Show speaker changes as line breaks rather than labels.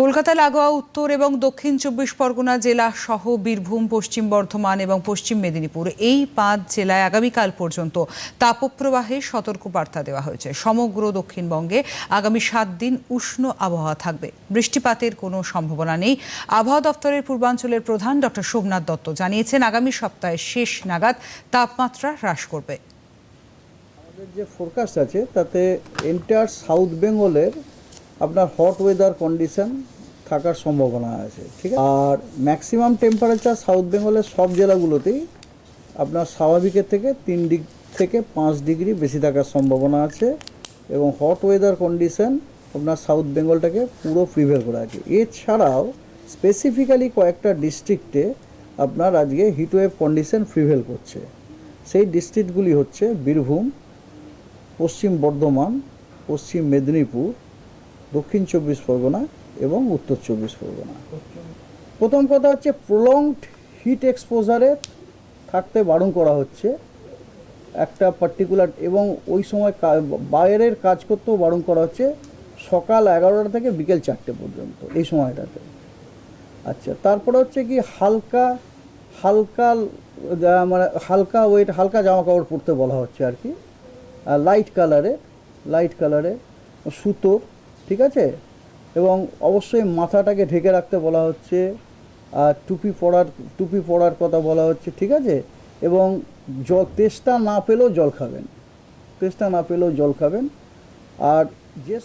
কলকাতা, লাগোয়া, উত্তর এবং দক্ষিণ চব্বিশ পরগনা জেলা সহ বীরভূম, পশ্চিম বর্ধমান এবং পশ্চিম মেদিনীপুর এই পাঁচ জেলায় আগামীকাল পর্যন্ত তাপপ্রবাহে সতর্কবার্তা দেওয়া হয়েছে। সমগ্র দক্ষিণবঙ্গে আগামী সাত দিন উষ্ণ আবহাওয়া থাকবে। বৃষ্টিপাতের কোনো সম্ভাবনা নেই। আবহাওয়া দপ্তরের পূর্বাঞ্চলের প্রধান ডক্টর সোমনাথ দত্ত জানিয়েছেন, আগামী সপ্তাহের শেষ নাগাদ তাপমাত্রা হ্রাস করবে।
যে ফোরকাস্ট আছে, তাতে এন্টার সাউথ বেঙ্গলের আপনার হট ওয়েদার কন্ডিশন থাকার সম্ভাবনা আছে, ঠিক আছে? আর ম্যাক্সিমাম টেম্পারেচার সাউথ বেঙ্গলের সব জেলাগুলোতেই আপনার স্বাভাবিকের থেকে তিন ডিগ, থেকে পাঁচ ডিগ্রি বেশি থাকার সম্ভাবনা আছে এবং হট ওয়েদার কন্ডিশন আপনার সাউথ বেঙ্গলটাকে পুরো প্রিভেল করে আছে। এছাড়াও স্পেসিফিক্যালি কয়েকটা ডিস্ট্রিক্টে আপনার আজকে হিটওয়েভ কন্ডিশন প্রিভেল করছে। সেই ডিস্ট্রিক্টগুলি হচ্ছে বীরভূম, পশ্চিম বর্ধমান, পশ্চিম মেদিনীপুর দক্ষিণ চব্বিশ পরগনা এবং উত্তর চব্বিশ পরগনা। প্রথম কথা হচ্ছে প্রলংড হিট এক্সপোজারে থাকতে বারণ করা হচ্ছে। একটা পার্টিকুলার এবং ওই সময় বাইরের কাজ করতেও বারণ করা হচ্ছে সকাল এগারোটা থেকে বিকেল চারটে পর্যন্ত এই সময়টাতে। আচ্ছা তারপরে হচ্ছে কি হালকা হালকা মানে হালকা ওয়েট হালকা জামা কাপড় পরতে বলা হচ্ছে আর কি। লাইট কালারে লাইট কালারে সুতোর ঠিক আছে? এবং অবশ্যই মাথাটাকে ঢেকে রাখতে বলা হচ্ছে, আর টুপি পরার টুপি পরার কথা বলা হচ্ছে, ঠিক আছে? এবং জল, তেষ্টা না পেলেও জল খাবেন। তেষ্টা না পেলেও জল খাবেন। আর যে